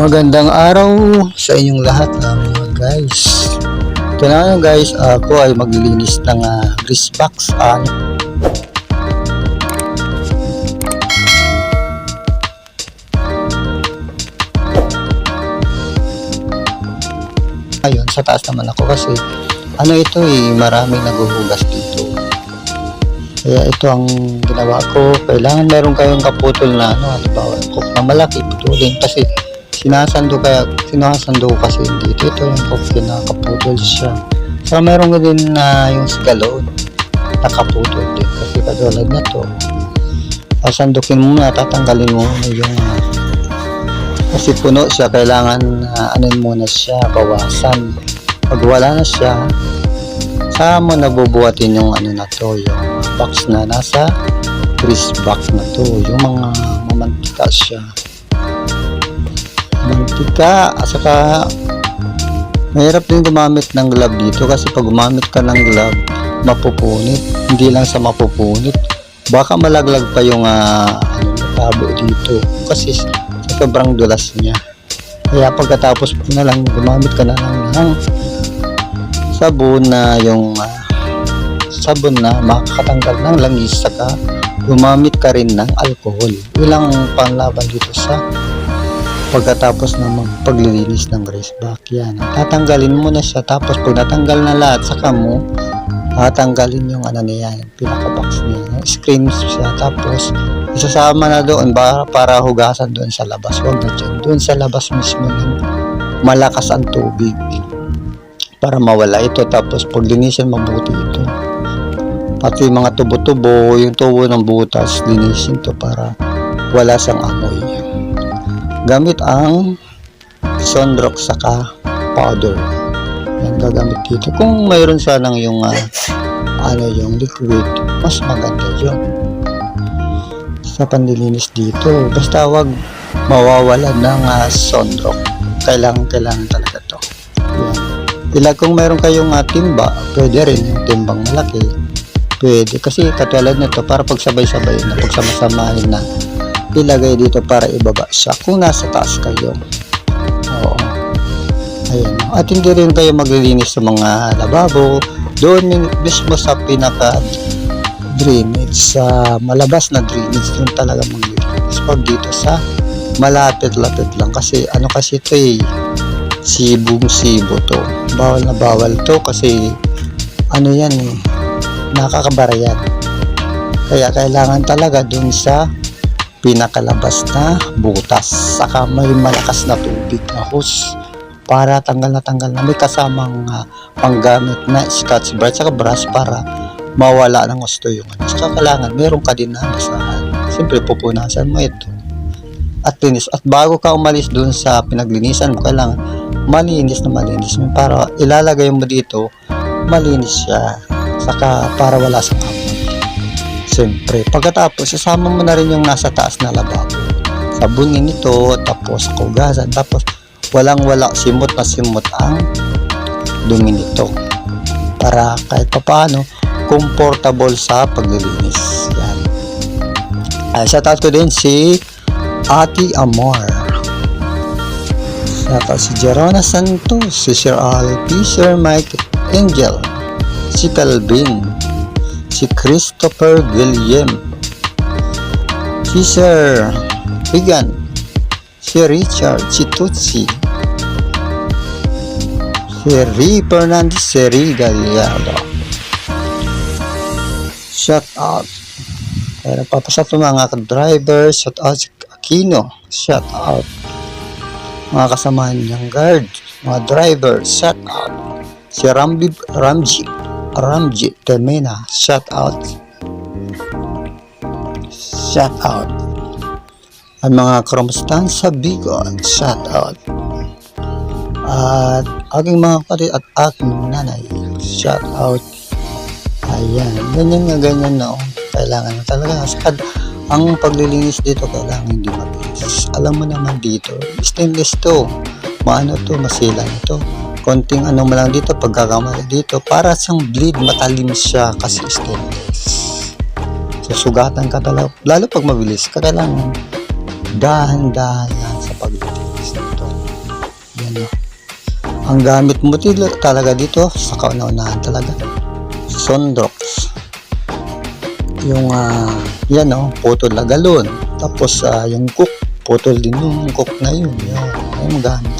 Magandang araw sa inyong lahat ah, mga guys. Ito na nga, guys, ako ay maglilinis ng uh, grease box. Ah, Ayun, sa taas naman ako kasi ano ito eh, maraming naguhugas dito. Kaya ito ang ginawa ko. Kailangan meron kayong kaputol na ano, halimbawa, cook na malaki, putulin. Kasi sinasando kaya, sinasando ko kasi dito. Ito yung cook na kaputol siya. Saka meron ka din na yung sigalon, nakaputol din. Kasi katulad na to, sasandukin mo na, tatanggalin mo yung ah, kasi puno siya, kailangan uh, anin muna siya, bawasan. Pag wala na siya, saka mo nabubuhatin yung ano na to, yung box na nasa grease box na to, yung mga mamantika siya. Mantika, at saka mahirap din gumamit ng glove dito kasi pag gumamit ka ng glove, mapupunit. Hindi lang sa mapupunit, baka malaglag pa yung ano, tabo dito. Kasi sobrang dulas niya. Kaya pagkatapos mo na lang, gumamit ka na lang ng sabon na yung ah, sabon na makakatanggal ng langis saka gumamit ka rin ng alcohol. Ilang panlaban dito sa pagkatapos ng magpaglilinis ng grease back yan. Tatanggalin mo na siya tapos pag natanggal na lahat saka mo tatanggalin yung ano niya, yung pinaka-box niya. Yung screen siya tapos isasama na doon para, para hugasan doon sa labas. Huwag na dyan. Doon sa labas mismo ng malakas ang tubig para mawala ito tapos pag linisin mabuti ito pati mga tubo-tubo yung tubo ng butas linisin to para wala siyang amoy gamit ang sunrock saka powder. Yan gagamit dito. Kung mayroon sanang yung ah, ano yung liquid mas maganda yun. Sa panlilinis dito basta wag mawawala ng uh, sunrock. Kailangan kailangan talaga to. Yan. Ilag kung meron kayong uh, timba, pwede rin yung timbang malaki. Pwede. Kasi katulad nito, para pagsabay-sabay na, pagsamasamahin na, ilagay dito para ibaba siya kung nasa taas kayo. Oo. Ayan. At hindi rin kayo maglilinis sa mga lababo. Doon mismo sa pinaka drainage, sa malabas na drainage, doon talaga maglilinis. Pag dito sa malapit-lapit lang. Kasi ano kasi ito eh, sibong sibo to. Bawal na bawal to kasi ano yan eh, nakakabara yan. Kaya kailangan talaga dun sa pinakalabas na butas. Saka may malakas na tubig na hose para tanggal na tanggal na may kasamang uh, panggamit na scotch brite saka brush para mawala ng gusto yung ano. Saka kailangan meron ka din na basahan. Siyempre pupunasan mo ito at linis. At bago ka umalis dun sa pinaglinisan mo, kailangan malinis na malinis mo para ilalagay mo dito, malinis siya. Saka para wala sa amoy. Siyempre, pagkatapos, isama mo na rin yung nasa taas na lababo. Sabunin ito, tapos kugasan, tapos walang wala, simot na simot ang dumi nito. Para kahit papaano, comfortable sa paglilinis. Yan. Ay, shout out ko din si Ati Amor. Saka si Jerona Santos, si Sir Alpi, Sir Mike Angel, si Calvin, si Christopher William, si Sir Regan, si Richard, si Tutsi, si Ri Fernandez, si Ri Gallardo. Shout out. Kaya nagpapasat ng mga driver, shout out si Aquino, shout out. Mga kasamahan niyang guard, mga driver, shout out. Si Rambi, Ramji, Ramji Temena, shout out. Shout out. Ang mga kromstan sa Bigon, shout out. At aking mga kapatid at aking nanay, shout out. Ayan, ganyan nga ganyan na oh. Kailangan na talaga. Sa ang paglilinis dito kailangan hindi mabilis. Alam mo naman dito, stainless to. Maano to, masila ito. Konting ano mo lang dito, pagkakamali dito, para siyang bleed, matalim siya kasi stainless. So, sugatan ka talaga. Lalo pag mabilis ka, kailangan dahan-dahan sa paglilinis nito. Yan o. Ang gamit mo til- talaga dito sa kauna-unahan talaga. Sondrox. Yung ah, yan o, putol na galon. Tapos ah, yung cook, putol din yung cook na yun. Yan, yung gamit yan.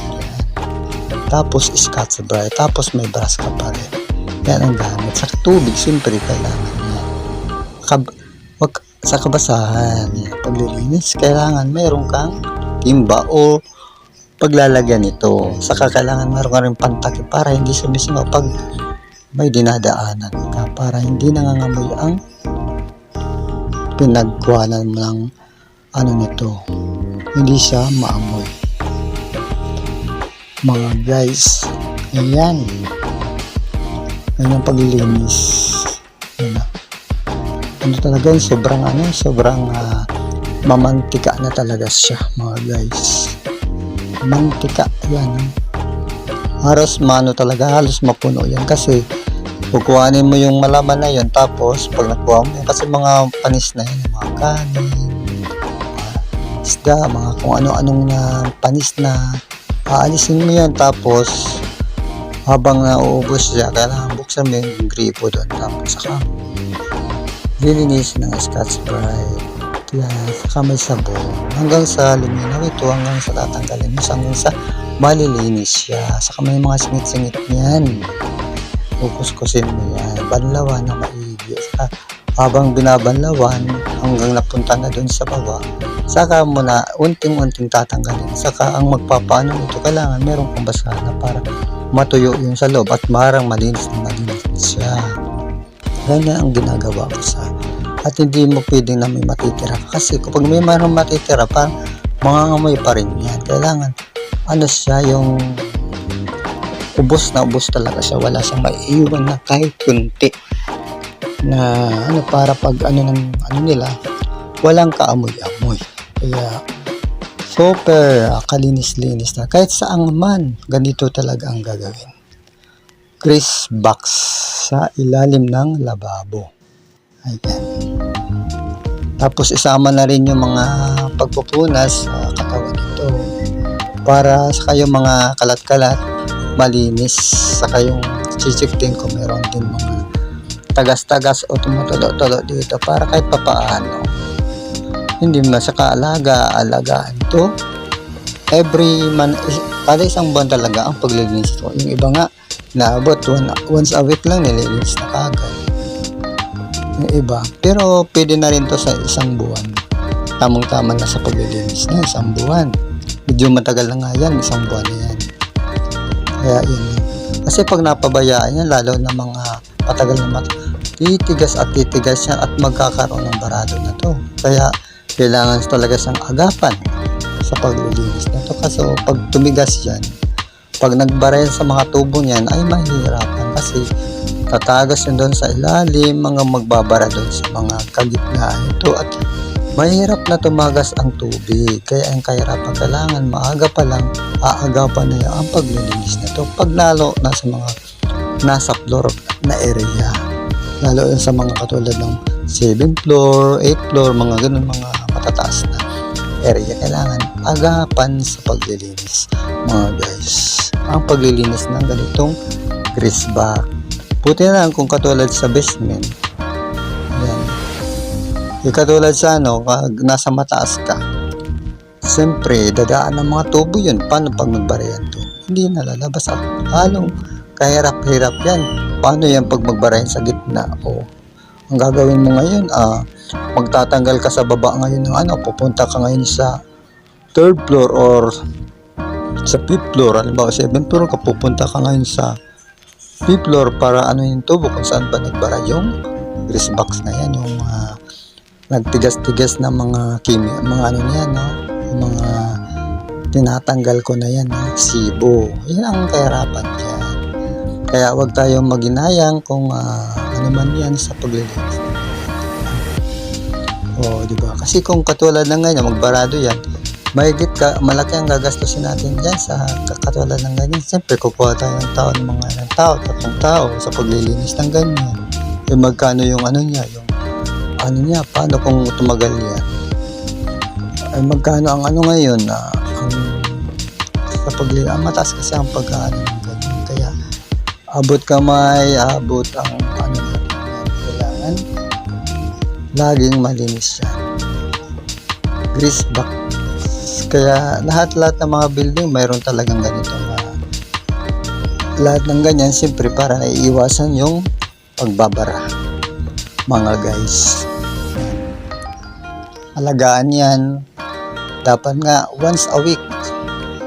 Tapos scotch brite. Tapos may brush ka pa rin. Yan ang gamit. Sa tubig, siyempre kailangan yan. Kab wag, sa kabasahan, yan, paglilinis, kailangan mayroon kang timba o paglalagyan nito. Saka kailangan meron ka rin pantakip para hindi sumisingaw pag may dinadaanan ka para hindi nangangamoy ang pinagkuhanan ng ano nito. Hindi siya maamoy. Mga guys, ayan. Ang paglilinis. Ayan na. Ano talaga yun, sobrang ano, sobrang ah, mamantika na talaga siya mga guys. Mantika, yan. ah. Halos mano talaga, halos mapuno yan kasi kukuhanin mo yung malaman na yun tapos pag nakuha mo yun, kasi mga panis na yun, mga kanin, mga isda, mga kung ano-anong na panis na aalisin mo yan tapos habang nauubos siya, kailangan buksan mo yung gripo doon tapos saka lilinisin ng scotch brite. Yan, saka may sabon hanggang sa luminaw ito hanggang sa tatanggalin mo hanggang sa malilinis siya. Saka may mga singit-singit niyan kukuskusin mo yan. Banlawan na maigi. Saka habang binabanlawan hanggang napunta na doon sa baba saka mo na unting-unting tatanggalin. Saka ang magpapaano nito kailangan meron kang basahan na para matuyo yung sa loob at marang malinis na malinis siya. Ganyan ang ginagawa ko sa at hindi mo pwedeng na may matitira kasi kapag may mayroong matitira parang mangangamoy pa rin yan. Kailangan ano siya yung ubos na ubos talaga siya. Wala siyang maiiwan na kahit kunti na ano para pag ano ng ano nila walang kaamoy-amoy kaya super. Kalinis-linis na. Kahit saan man ganito talaga ang gagawin. Grease box sa ilalim ng lababo. Ayan. Tapos isama na rin yung mga pagpupunas sa katawan nito para sa kayong mga kalat-kalat malinis. Sa kayong chichik din kung meron din mga tagas-tagas o tumutulo-tulo dito para kahit papaano hindi mo sa kaalaga alagaan to. Every man kada isang buwan talaga ang paglilinis to yung iba nga naabot one, once a week lang nililinis na kagad. Yung iba pero pwede na rin to sa isang buwan. Tamang tama na sa paglilinis na isang buwan. Medyo matagal na nga yan isang buwan na yan. Kaya yun. kasi pag napabayaan yan lalo na mga patagal na mat titigas at titigas yan at magkakaroon ng barado na to. Kaya kailangan talaga siyang agapan sa paglilinis na to. Kasi pag tumigas yan pag nagbara sa mga tubo niyan ay mahihirapan kasi tatagas yun doon sa ilalim mga magbabara doon sa mga kagitnaan ito at mahirap na tumagas ang tubig. Kaya ang kahirapan kailangan maaga pa lang aagapan na yan ang paglilinis na to. Pag lalo nasa mga nasa floor na area. Lalo yun sa mga katulad ng 7 floor, 8 floor, mga ganun mga matataas na area kailangan agapan sa paglilinis. Mga guys ang paglilinis ng ganitong grease back buti na lang kung katulad sa basement. Yan yung katulad sa ano pag nasa mataas ka siyempre dadaan ng mga tubo yun. Paano pag nagbarayan to hindi nalalabas at halong kahirap-hirap yan. Paano yan pag magbarayan sa gitna? O ang gagawin mo ngayon ah magtatanggal ka sa baba ngayon ng ano pupunta ka ngayon sa third floor or sa fifth floor halimbawa seventh floor ka pupunta ka ngayon sa fifth floor para ano yung tubo kung saan ba nagbara yung grease box na yan yung mga nagtigas-tigas na mga kimi mga ano na yan no? yung mga tinatanggal ko na yan no? sibo yan ang kahirapan dyan kaya wag tayong maginayang kung ah, ano man yan sa paglilinis Oo, di ba? Kasi kung katulad ng ganyan, magbarado yan, mahigit ka, malaki ang gagastusin natin dyan sa ka- katulad ng ganyan. Siyempre, kukuha tayo ng tao ng mga ng tao, tatlong tao sa paglilinis ng ganyan. Eh, magkano yung ano niya, yung ano niya, paano kung tumagal yan? Ay, magkano ang ano ngayon, na ang kapag ah, mataas kasi ang pag-ano ng ganyan. Kaya abot kamay, abot ang laging malinis yan. Grease back. Kaya lahat-lahat ng mga building mayroon talagang ganito na lahat ng ganyan siyempre para iiwasan yung pagbabara. Mga guys. Alagaan yan. Dapat nga once a week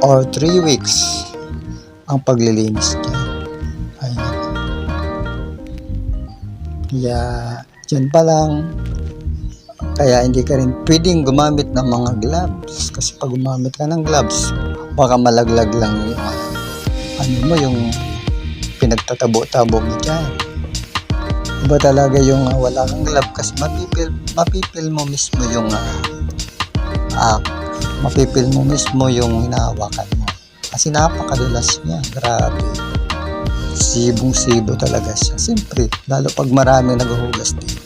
or three weeks ang paglilinis niya. Ayun kaya dyan pa lang. Kaya hindi ka rin pwedeng gumamit ng mga gloves. Kasi pag gumamit ka ng gloves baka malaglag lang yung ah, ano mo yung pinagtatabo-tabo mo dyan. Iba talaga yung ah, wala kang glove kasi mapipil, mapipil mo mismo yung ah, ah, mapipil mo mismo yung hinahawakan mo. Kasi napakadulas niya. Grabe sibong sibo talaga siya. Siyempre lalo pag marami naghuhugas dito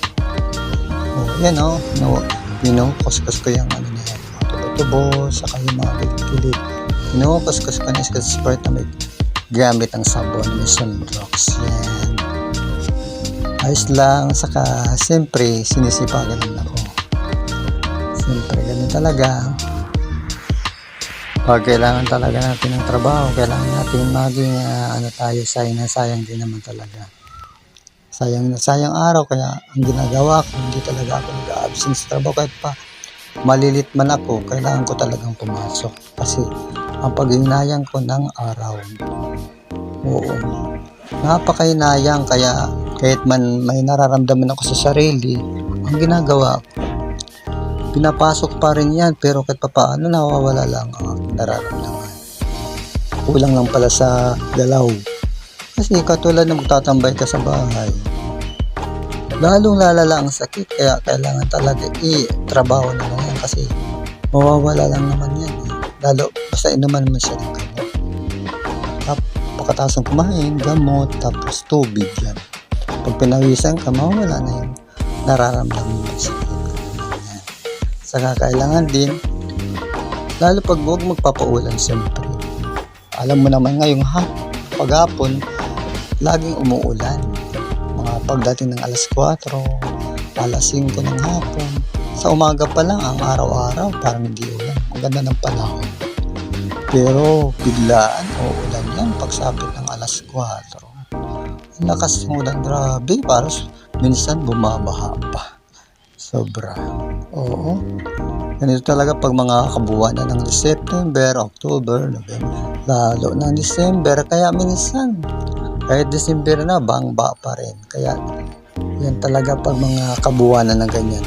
oh, yan oh. No, pinukuskus ko yung ano na yan. Tubo-tubo saka yung mga gilid-gilid pinukuskus ko na sa sport na may gamit ang sabon may sunrocks. Yan. Ayos lang. Saka siyempre sinisipagan lang ako. Siyempre ganun talaga pag kailangan talaga natin ng trabaho kailangan natin maging ah, ano tayo sayang na sayang din naman talaga. Sayang na sayang araw kaya ang ginagawa ko hindi talaga ako nag-absent sa trabaho. Kahit pa malilit man ako kailangan ko talagang pumasok. Kasi ang paghinayang ko ng araw oo napakahinayang. Kaya kahit man may nararamdaman ako sa sarili ang ginagawa ko pinapasok pa rin yan pero kahit pa paano nawawala lang ang aking nararamdaman kulang lang pala sa galaw kasi katulad ng magtatambay ka sa bahay lalong lalala ang sakit kaya kailangan talaga i-trabaho na lang yan kasi mawawala lang naman yan eh. lalo basta inuman mo siya ng gamot Tap, ng kumain gamot tapos tubig yan pag pinawisan ka mawawala na yung nararamdaman mo sa Yan. Saka kailangan din. Lalo pag huwag magpapaulan siyempre. Alam mo naman ngayong ha paghapon laging umuulan. Mga pagdating ng alas 4 alas 5 ng hapon. Sa umaga pa lang ang araw-araw parang hindi ulan. Ang ganda ng panahon. Pero biglaan uulan yan pagsapit ng alas 4 ang lakas ng ulan grabe. Parang minsan bumabaha pa sobra. Oo. Ganito talaga pag mga kabuuan na ng September, October, November. Lalo ng December kaya minsan kahit December na bangba pa rin. Kaya yan talaga pag mga kabuuan na ng ganyan